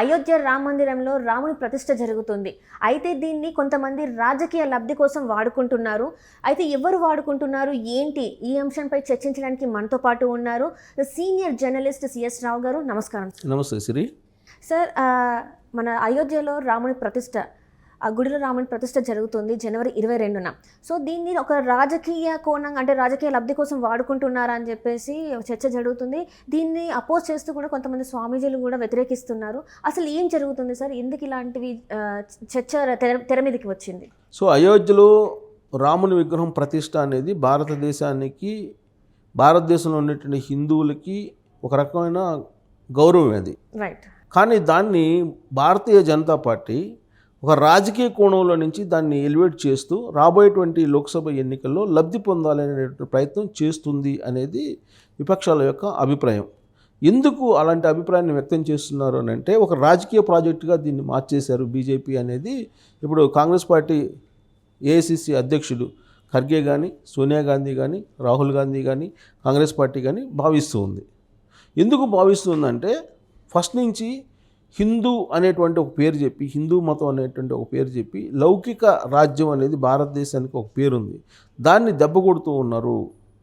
అయోధ్య రామ మందిరంలో రాముని ప్రతిష్ట జరుగుతుంది. అయితే దీన్ని కొంతమంది రాజకీయ లబ్ధి కోసం వాడుకుంటున్నారు. అయితే ఎవరు వాడుకుంటున్నారు? ఏంటి? ఈ అంశంపై చర్చించడానికి మనతో పాటు ఉన్నారు సీనియర్ జర్నలిస్ట్ సిఎస్ రావు గారు. నమస్కారం నమస్తే సిరి. సార్ మన అయోధ్యలో రాముని ప్రతిష్ట ఆ గుడిలో రాముని ప్రతిష్ట జరుగుతుంది జనవరి ఇరవై రెండున. సో దీన్ని ఒక రాజకీయ కోణం అంటే రాజకీయ లబ్ధి కోసం వాడుకుంటున్నారా అని చెప్పేసి చర్చ జరుగుతుంది. దీన్ని అపోజ్ చేస్తూ కూడా కొంతమంది స్వామీజీలు కూడా వ్యతిరేకిస్తున్నారు. అసలు ఏం జరుగుతుంది సార్? ఎందుకు ఇలాంటివి చర్చ తెర తెర మీదకి వచ్చింది? సో అయోధ్యలో రాముని విగ్రహం ప్రతిష్ట అనేది భారతదేశానికి భారతదేశంలో ఉన్నటువంటి హిందువులకి ఒక రకమైన గౌరవం అది. రైట్ కానీ దాన్ని భారతీయ జనతా పార్టీ ఒక రాజకీయ కోణంలో నుంచి దాన్ని ఎలివేట్ చేస్తూ రాబోయేటువంటి లోక్సభ ఎన్నికల్లో లబ్ధి పొందాలనే ప్రయత్నం చేస్తుంది అనేది విపక్షాల యొక్క అభిప్రాయం. ఎందుకు అలాంటి అభిప్రాయాన్ని వ్యక్తం చేస్తున్నారు అని అంటే ఒక రాజకీయ ప్రాజెక్టుగా దీన్ని మార్చేశారు బీజేపీ అనేది. ఇప్పుడు కాంగ్రెస్ పార్టీ ఏఐసిసి అధ్యక్షుడు ఖర్గే కానీ సోనియా గాంధీ కానీ రాహుల్ గాంధీ కానీ కాంగ్రెస్ పార్టీ కానీ భావిస్తూ ఉంది. ఎందుకు భావిస్తుందంటే ఫస్ట్ నుంచి హిందూ అనేటువంటి ఒక పేరు చెప్పి హిందూ మతం అనేటువంటి ఒక పేరు చెప్పి లౌకిక రాజ్యం అనేది భారతదేశానికి ఒక పేరు ఉంది దాన్ని దెబ్బ కొడుతూ ఉన్నారు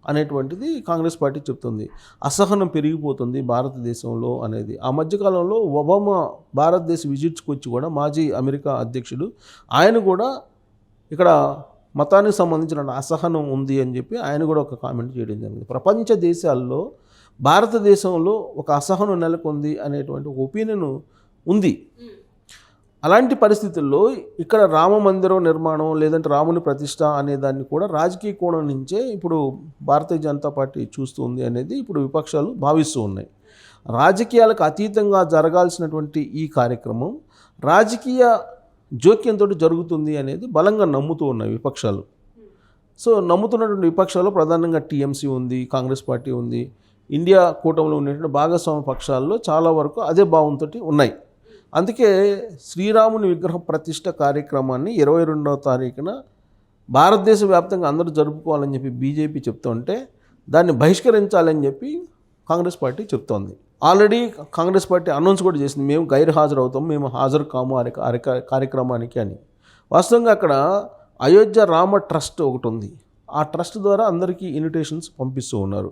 అనేటువంటిది కాంగ్రెస్ పార్టీ చెప్తుంది. అసహనం పెరిగిపోతుంది భారతదేశంలో అనేది. ఆ మధ్యకాలంలో ఒబామా భారతదేశ విజిట్స్కి వచ్చి కూడా మాజీ అమెరికా అధ్యక్షుడు ఆయన కూడా ఇక్కడ మతానికి సంబంధించిన అసహనం ఉంది అని చెప్పి ఆయన కూడా ఒక కామెంట్ చేయడం జరిగింది. ప్రపంచ దేశాల్లో భారతదేశంలో ఒక అసహనం నెలకొంది అనేటువంటి ఒక ఒపీనియన్ ఉంది. అలాంటి పరిస్థితుల్లో ఇక్కడ రామ మందిరం నిర్మాణం లేదంటే రాముని ప్రతిష్ట అనే దాన్ని కూడా రాజకీయ కోణం నుంచే ఇప్పుడు భారతీయ జనతా పార్టీ చూస్తుంది అనేది ఇప్పుడు విపక్షాలు భావిస్తూ ఉన్నాయి. రాజకీయాలకు అతీతంగా జరగాల్సినటువంటి ఈ కార్యక్రమం రాజకీయ జోక్యంతో జరుగుతుంది అనేది బలంగా నమ్ముతూ ఉన్నాయి విపక్షాలు. సో నమ్ముతున్నటువంటి విపక్షాలు ప్రధానంగా టీఎంసీ ఉంది కాంగ్రెస్ పార్టీ ఉంది ఇండియా కూటమిలో ఉండేటువంటి భాగస్వామ్య పక్షాల్లో చాలా వరకు అదే భావంతో ఉన్నాయి. అందుకే శ్రీరాముని విగ్రహ ప్రతిష్ట కార్యక్రమాన్ని ఇరవై రెండవ తారీఖున భారతదేశ వ్యాప్తంగా అందరూ జరుపుకోవాలని చెప్పి బీజేపీ చెప్తుంటే దాన్ని బహిష్కరించాలని చెప్పి కాంగ్రెస్ పార్టీ చెప్తోంది. ఆల్రెడీ కాంగ్రెస్ పార్టీ అనౌన్స్ కూడా చేసింది. మేము గైర్ హాజరు అవుతాం మేము హాజరు కాము ఆ కార్యక్రమానికి అని. వాస్తవంగా అక్కడ అయోధ్య రామ ట్రస్ట్ ఒకటి ఉంది. ఆ ట్రస్ట్ ద్వారా అందరికీ ఇన్విటేషన్స్ పంపిస్తూ ఉన్నారు.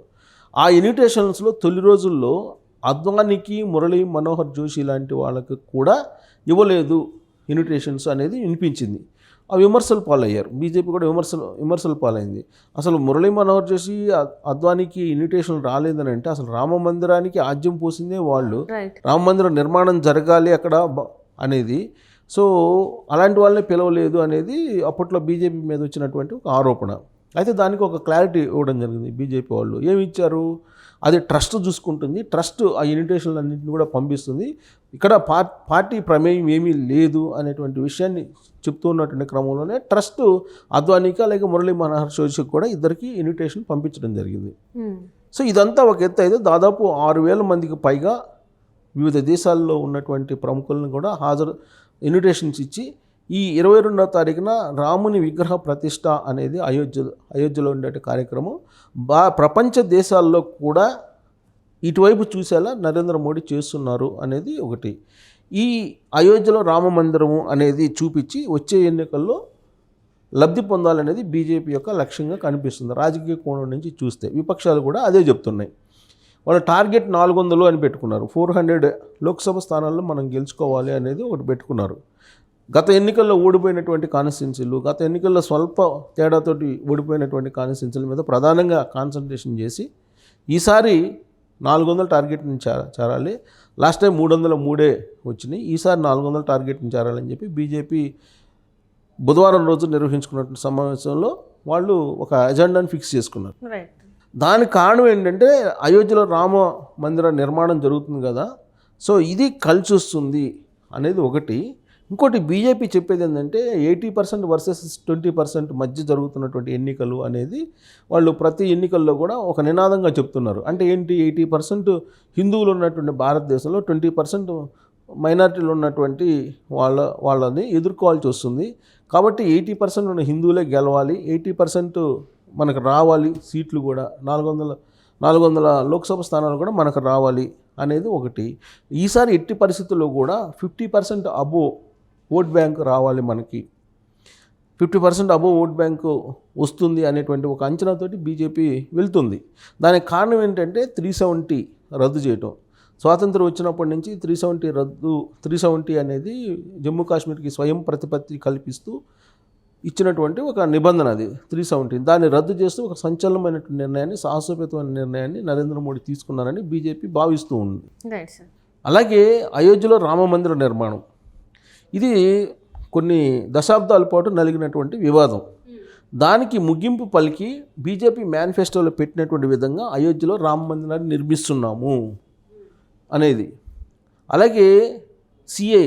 ఆ ఇన్విటేషన్స్లో తొలి రోజుల్లో అద్వానికి మురళీ మనోహర్ జోషి లాంటి వాళ్ళకి కూడా ఇవ్వలేదు ఇన్విటేషన్స్ అనేది వినిపించింది. ఆ విమర్శలు పాలయ్యారు. బీజేపీ కూడా విమర్శలు విమర్శలు పాలైంది. అసలు మురళీ మనోహర్ జోషి అద్- అద్వానికి ఇన్విటేషన్ రాలేదని అంటే అసలు రామ మందిరానికి ఆజ్యం పోసిందే వాళ్ళు. రామ మందిరం నిర్మాణం జరగాలి అక్కడ అనేది. సో అలాంటి వాళ్ళని పిలవలేదు అనేది అప్పట్లో బీజేపీ మీద వచ్చినటువంటి ఒక ఆరోపణ. అయితే దానికి ఒక క్లారిటీ ఇవ్వడం జరిగింది బీజేపీ వాళ్ళు. ఏమి ఇచ్చారు? అది ట్రస్ట్ చూసుకుంటుంది. ట్రస్ట్ ఆ ఇన్విటేషన్లు అన్నింటిని కూడా పంపిస్తుంది. ఇక్కడ పార్ పార్టీ ప్రమేయం ఏమీ లేదు అనేటువంటి విషయాన్ని చెప్తూ ఉన్నటువంటి క్రమంలోనే ట్రస్ట్ అద్వానిక లేక మురళీ మనోహర్ జోషికి కూడా ఇద్దరికి ఇన్విటేషన్ పంపించడం జరిగింది. సో ఇదంతా ఒక ఎత్తు అయితే దాదాపు ఆరు వేల మందికి పైగా వివిధ దేశాల్లో ఉన్నటువంటి ప్రముఖులను కూడా హాజరు ఇన్విటేషన్స్ ఇచ్చి ఈ ఇరవై రెండవ తారీఖున రాముని విగ్రహ ప్రతిష్ట అనేది అయోధ్య అయోధ్యలో ఉండే కార్యక్రమం. బా ప్రపంచ దేశాల్లో కూడా ఇటువైపు చూసేలా నరేంద్ర మోడీ చేస్తున్నారు అనేది ఒకటి. ఈ అయోధ్యలో రామ మందిరము అనేది చూపించి వచ్చే ఎన్నికల్లో లబ్ధి పొందాలనేది బీజేపీ యొక్క లక్ష్యంగా కనిపిస్తుంది. రాజకీయ కోణం నుంచి చూస్తే విపక్షాలు కూడా అదే చెప్తున్నాయి. వాళ్ళ టార్గెట్ నాలుగు వందలు అని పెట్టుకున్నారు. ఫోర్ హండ్రెడ్ లోక్సభ స్థానాల్లో మనం గెలుచుకోవాలి అనేది ఒకటి పెట్టుకున్నారు. గత ఎన్నికల్లో ఓడిపోయినటువంటి కాన్స్టిట్యున్సీలు గత ఎన్నికల్లో స్వల్ప తేడాతోటి ఓడిపోయినటువంటి కాన్స్టిట్యున్సీల మీద ప్రధానంగా కాన్సన్ట్రేషన్ చేసి ఈసారి నాలుగు వందల టార్గెట్ని చేర చేరాలి. లాస్ట్ టైం మూడు వందల మూడే వచ్చినాయి. ఈసారి నాలుగు వందల టార్గెట్ని చేరాలని చెప్పి బీజేపీ బుధవారం రోజు నిర్వహించుకున్నటువంటి సమావేశంలో వాళ్ళు ఒక ఎజెండాని ఫిక్స్ చేసుకున్నారు. దానికి కారణం ఏంటంటే అయోధ్యలో రామ మందిర నిర్మాణం జరుగుతుంది కదా. సో ఇది కలిసి వస్తుంది అనేది ఒకటి. ఇంకోటి బీజేపీ చెప్పేది ఏంటంటే eighty percent versus twenty percent మధ్య జరుగుతున్నటువంటి ఎన్నికలు అనేది వాళ్ళు ప్రతి ఎన్నికల్లో కూడా ఒక నినాదంగా చెప్తున్నారు. అంటే ఏంటి ఎయిటీ పర్సెంట్ హిందువులు ఉన్నటువంటి భారతదేశంలో ట్వంటీ పర్సెంట్ మైనారిటీలు ఉన్నటువంటి వాళ్ళ వాళ్ళని ఎదుర్కోవాల్సి వస్తుంది. కాబట్టి ఎయిటీ పర్సెంట్ ఉన్న హిందువులే గెలవాలి ఎయిటీ పర్సెంట్ మనకు రావాలి సీట్లు కూడా నాలుగు వందల నాలుగు వందల లోక్సభ స్థానాలు కూడా మనకు రావాలి అనేది ఒకటి. ఈసారి ఎట్టి పరిస్థితుల్లో కూడా fifty percent above vote bank రావాలి మనకి. Fifty percent above vote bank వస్తుంది అనేటువంటి ఒక అంచనాతోటి బీజేపీ వెళ్తుంది. దానికి కారణం ఏంటంటే త్రీ సెవెంటీ రద్దు చేయటం. స్వాతంత్రం వచ్చినప్పటి నుంచి త్రీ సెవెంటీ రద్దు త్రీ సెవెంటీ అనేది జమ్మూ కాశ్మీర్కి స్వయం ప్రతిపత్తి కల్పిస్తూ ఇచ్చినటువంటి ఒక నిబంధన అది త్రీ సెవెంటీ. దాన్ని రద్దు చేస్తూ ఒక సంచలనమైనటువంటి నిర్ణయాన్ని సాహసోపేతమైన నిర్ణయాన్ని నరేంద్ర మోడీ తీసుకున్నారని బీజేపీ భావిస్తూ ఉంది. అలాగే అయోధ్యలో రామ మందిర నిర్మాణం. ఇది కొన్ని దశాబ్దాల పాటు నలిగినటువంటి వివాదం. దానికి ముగింపు పలికి బీజేపీ మేనిఫెస్టోలో పెట్టినటువంటి విధంగా అయోధ్యలో రామ మందిరాన్ని నిర్మిస్తున్నాము అనేది. అలాగే సిఏ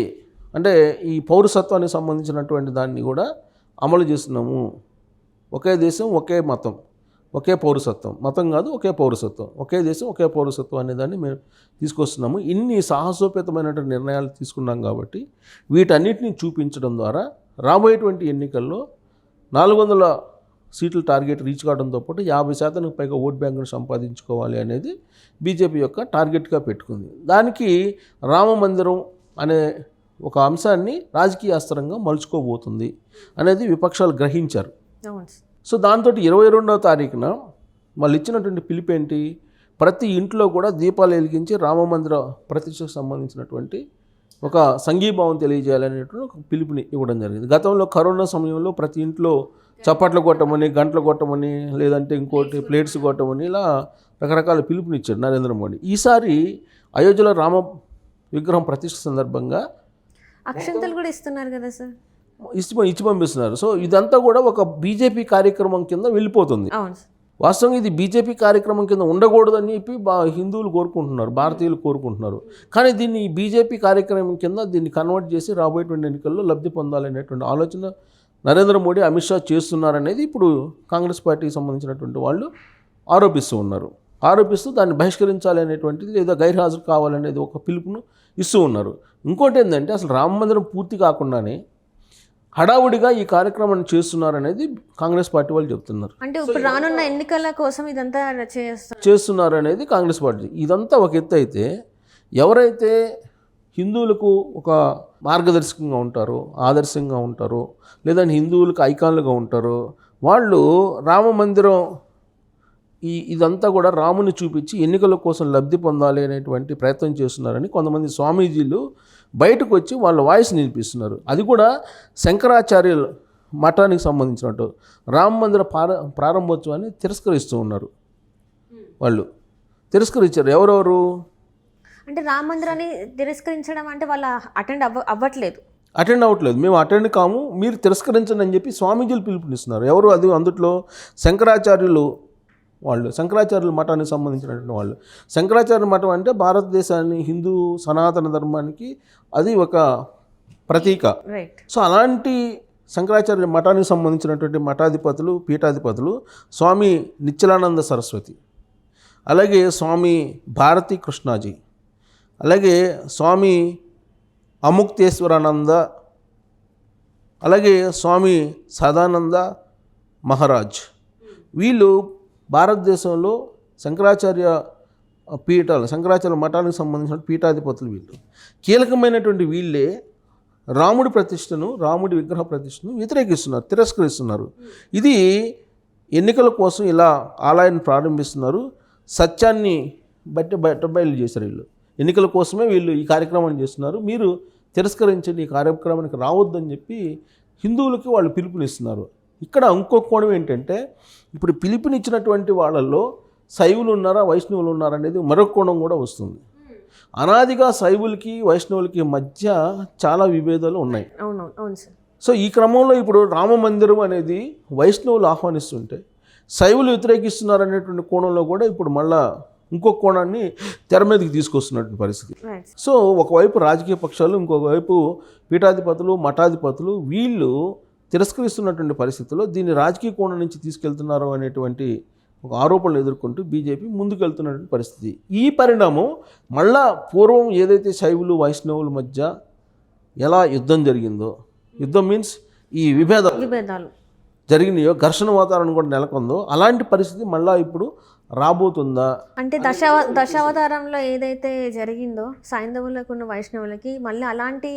అంటే ఈ పౌరసత్వానికి సంబంధించినటువంటి దాన్ని కూడా అమలు చేస్తున్నాము. ఒకే దేశం ఒకే మతం. ఒకే పౌరసత్వం. మతం కాదు ఒకే పౌరసత్వం. ఒకే దేశం ఒకే పౌరసత్వం అనే దాన్ని మేము తీసుకొస్తున్నాము. ఇన్ని సాహసోపేతమైనటువంటి నిర్ణయాలు తీసుకున్నాం కాబట్టి వీటన్నిటిని చూపించడం ద్వారా రాబోయేటువంటి ఎన్నికల్లో నాలుగు వందల సీట్ల టార్గెట్ రీచ్ కావడంతో పాటు యాభై శాతానికి పైగా ఓట్ బ్యాంకును సంపాదించుకోవాలి అనేది బీజేపీ యొక్క టార్గెట్గా పెట్టుకుంది. దానికి రామ మందిరం అనే ఒక అంశాన్ని రాజకీయ అస్త్రంగా మలుచుకోబోతుంది అనేది విపక్షాలు గ్రహించారు. సో దాంతో ఇరవై రెండవ తారీఖున వాళ్ళు ఇచ్చినటువంటి పిలుపు ఏంటి? ప్రతి ఇంట్లో కూడా దీపాలు వెలిగించి రామమందిర ప్రతిష్టకు సంబంధించినటువంటి ఒక సంఘీభావం తెలియజేయాలనేటువంటి ఒక పిలుపుని ఇవ్వడం జరిగింది. గతంలో కరోనా సమయంలో ప్రతి ఇంట్లో చప్పట్లు కొట్టమని గంటలు కొట్టమని లేదంటే ఇంకోటి ప్లేట్స్ కొట్టమని ఇలా రకరకాల పిలుపునిచ్చాడు నరేంద్ర మోడీ. ఈసారి అయోధ్యలో రామ విగ్రహం ప్రతిష్ట సందర్భంగా అక్షంతలు కూడా ఇస్తున్నారు కదా సార్. ఇచ్చి ఇచ్చి పంపిస్తున్నారు. సో ఇదంతా కూడా ఒక బీజేపీ కార్యక్రమం కింద వెళ్ళిపోతుంది. వాస్తవంగా ఇది బీజేపీ కార్యక్రమం కింద ఉండకూడదని చెప్పి బా హిందువులు కోరుకుంటున్నారు భారతీయులు కోరుకుంటున్నారు. కానీ దీన్ని బీజేపీ కార్యక్రమం కింద దీన్ని కన్వర్ట్ చేసి రాబోయేటువంటి ఎన్నికల్లో లబ్ధి పొందాలనేటువంటి ఆలోచన నరేంద్ర మోడీ అమిత్ షా చేస్తున్నారనేది ఇప్పుడు కాంగ్రెస్ పార్టీకి సంబంధించినటువంటి వాళ్ళు ఆరోపిస్తూ ఉన్నారు. ఆరోపిస్తూ దాన్ని బహిష్కరించాలి అనేటువంటిది లేదా గైర్హాజరు కావాలనేది ఒక పిలుపును ఇస్తూ ఉన్నారు. ఇంకోటి ఏంటంటే అసలు రామ మందిరం పూర్తి కాకుండానే హడావుడిగా ఈ కార్యక్రమాన్ని చేస్తున్నారనేది కాంగ్రెస్ పార్టీ వాళ్ళు చెప్తున్నారు. అంటే ఇప్పుడు రానున్న ఎన్నికల కోసం ఇదంతా చేస్తున్నారు అనేది కాంగ్రెస్ పార్టీ. ఇదంతా ఒక ఎత్తు అయితే ఎవరైతే హిందువులకు ఒక మార్గదర్శకంగా ఉంటారో ఆదర్శంగా ఉంటారో లేదంటే హిందువులకు ఐకాన్లుగా ఉంటారో వాళ్ళు రామ మందిరం ఈ ఇదంతా కూడా రాముని చూపించి ఎన్నికల కోసం లబ్ధి పొందాలి అనేటువంటి ప్రయత్నం చేస్తున్నారని కొంతమంది స్వామీజీలు బయటకు వచ్చి వాళ్ళ వాయిస్ వినిపిస్తున్నారు. అది కూడా శంకరాచార్యుల మఠానికి సంబంధించినట్టు. రామ మందిర ప్రార ప్రారంభోత్సవాన్ని తిరస్కరిస్తూ ఉన్నారు వాళ్ళు. తిరస్కరించారు. ఎవరెవరు? అంటే రామ మందిరాన్ని తిరస్కరించడం అంటే వాళ్ళు అటెండ్ అవ్వ అవ్వట్లేదు. అటెండ్ అవ్వట్లేదు. మేము అటెండ్ కాము. మీరు తిరస్కరించండి అని చెప్పి స్వామీజీలు పిలుపునిస్తున్నారు. ఎవరు అది అందుట్లో? శంకరాచార్యులు వాళ్ళు. శంకరాచార్యుల మఠానికి సంబంధించినటువంటి వాళ్ళు. శంకరాచార్య మఠం అంటే భారతదేశాన్ని హిందూ సనాతన ధర్మానికి అది ఒక ప్రతీక. సో అలాంటి శంకరాచార్య మఠానికి సంబంధించినటువంటి మఠాధిపతులు పీఠాధిపతులు స్వామి నిత్యలానంద సరస్వతి అలాగే స్వామి భారతి కృష్ణాజీ అలాగే స్వామి అముక్తేశ్వరానంద అలాగే స్వామి సదానంద మహారాజ్. వీళ్ళు భారతదేశంలో శంకరాచార్య పీఠాలు శంకరాచార్య మఠానికి సంబంధించిన పీఠాధిపతులు వీళ్ళు. కీలకమైనటువంటి వీళ్ళే రాముడి ప్రతిష్టను రాముడి విగ్రహ ప్రతిష్టను వ్యతిరేకిస్తున్నారు తిరస్కరిస్తున్నారు. ఇది ఎన్నికల కోసం ఇలా ఆలయాన్ని ప్రారంభిస్తున్నారు. సత్యాన్ని బట్టి బయట బయలు చేశారు వీళ్ళు. ఎన్నికల కోసమే వీళ్ళు ఈ కార్యక్రమాన్ని చేస్తున్నారు. మీరు తిరస్కరించండి ఈ కార్యక్రమానికి రావద్దని చెప్పి హిందువులకి వాళ్ళు పిలుపునిస్తున్నారు. ఇక్కడ ఇంకో కోణం ఏంటంటే ఇప్పుడు పిలుపునిచ్చినటువంటి వాళ్ళల్లో శైవులు ఉన్నారా వైష్ణవులు ఉన్నారా అనేది మరొక కోణం కూడా వస్తుంది. అనాదిగా శైవులకి వైష్ణవులకి మధ్య చాలా విభేదాలు ఉన్నాయి. సో ఈ క్రమంలో ఇప్పుడు రామ మందిరం అనేది వైష్ణవులు ఆహ్వానిస్తుంటే శైవులు వ్యతిరేకిస్తున్నారు అనేటువంటి కోణంలో కూడా ఇప్పుడు మళ్ళా ఇంకో కోణాన్ని తెర మీదకి తీసుకొస్తున్నటువంటి పరిస్థితి. సో ఒకవైపు రాజకీయ పక్షాలు ఇంకొక వైపు పీఠాధిపతులు మఠాధిపతులు వీళ్ళు తిరస్కరిస్తున్నటువంటి పరిస్థితుల్లో దీన్ని రాజకీయ కోణం నుంచి తీసుకెళ్తున్నారు అనేటువంటి ఒక ఆరోపణలు ఎదుర్కొంటూ బీజేపీ ముందుకెళ్తున్నటువంటి పరిస్థితి. ఈ పరిణామం మళ్ళా పూర్వం ఏదైతే శైవులు వైష్ణవుల మధ్య ఎలా యుద్ధం జరిగిందో యుద్ధం మీన్స్ ఈ విభేదాలు విభేదాలు. జరిగినాయో ఘర్షణ వాతావరణం కూడా నెలకొందో అలాంటి పరిస్థితి మళ్ళా ఇప్పుడు రాబోతుందా? అంటే దశ దశావతారంలో ఏదైతే జరిగిందో సైంధవులకు ఉన్న వైష్ణవులకి మళ్ళీ అలాంటి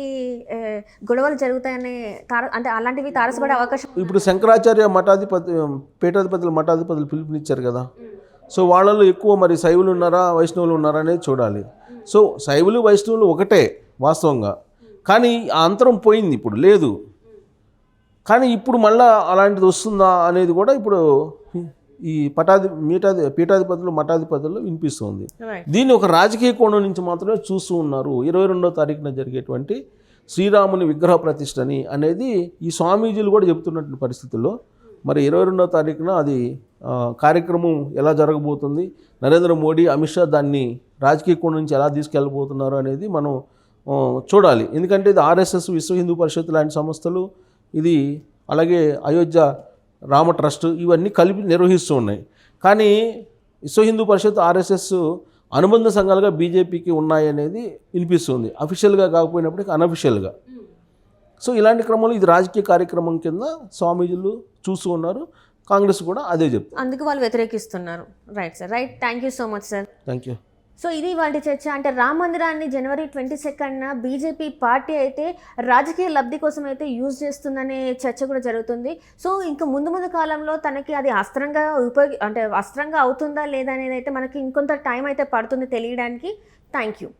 గొడవలు జరుగుతాయనే తార అంటే అలాంటివి తారసపడే అవకాశం ఇప్పుడు శంకరాచార్య మఠాధిపతి పీఠాధిపతులు మఠాధిపతులు పిలుపునిచ్చారు కదా. సో వాళ్ళలో ఎక్కువ మరి శైవులు ఉన్నారా వైష్ణవులు ఉన్నారా అనేది చూడాలి. సో శైవులు వైష్ణవులు ఒకటే వాస్తవంగా. కానీ ఆ అంతరం పోయింది ఇప్పుడు లేదు. కానీ ఇప్పుడు మళ్ళా అలాంటిది వస్తుందా అనేది కూడా ఇప్పుడు ఈ పటాధి మీటాధి పీఠాధిపతులు మఠాధిపతులు వినిపిస్తుంది. దీన్ని ఒక రాజకీయ కోణం నుంచి మాత్రమే చూస్తూ ఉన్నారు. ఇరవై రెండో తారీఖున జరిగేటువంటి శ్రీరాముని విగ్రహ ప్రతిష్టని అనేది ఈ స్వామీజీలు కూడా చెబుతున్నటువంటి పరిస్థితుల్లో మరి ఇరవై రెండో తారీఖున అది కార్యక్రమం ఎలా జరగబోతుంది? నరేంద్ర మోడీ అమిత్ షా దాన్ని రాజకీయ కోణం నుంచి ఎలా తీసుకెళ్ళబోతున్నారు అనేది మనం చూడాలి. ఎందుకంటే ఇది ఆర్ఎస్ఎస్ విశ్వ హిందూ పరిషత్ లాంటి సంస్థలు ఇది అలాగే అయోధ్య రామ ట్రస్ట్ ఇవన్నీ కలిపి నిర్వహిస్తూ ఉన్నాయి. కానీ విశ్వ హిందూ పరిషత్ ఆర్ఎస్ఎస్ అనుబంధ సంఘాలుగా బీజేపీకి ఉన్నాయి అనేది వినిపిస్తుంది. అఫీషియల్గా కాకపోయినప్పటికీ అనఫిషియల్గా సో ఇలాంటి క్రమంలో ఇది రాజకీయ కార్యక్రమం కింద స్వామీజీలు చూస్తూ ఉన్నారు. కాంగ్రెస్ కూడా అదే చెప్తుంది. అందుకు వాళ్ళు వ్యతిరేకిస్తున్నారు. Right sir right thank you so much sir thank you so ఇది వాటి చర్చ. అంటే రామ మందిరాన్ని జనవరి ట్వంటీ సెకండ్న బీజేపీ పార్టీ అయితే రాజకీయ లబ్ధి కోసం అయితే యూజ్ చేస్తుందనే చర్చ కూడా జరుగుతుంది. సో ఇంకా ముందు ముందు కాలంలో తనకి అది అస్త్రంగా ఉపయోగ అంటే అస్త్రంగా అవుతుందా లేదా అనేది అయితే మనకి ఇంకొంత టైం అయితే పడుతుంది తెలియడానికి. Thank you.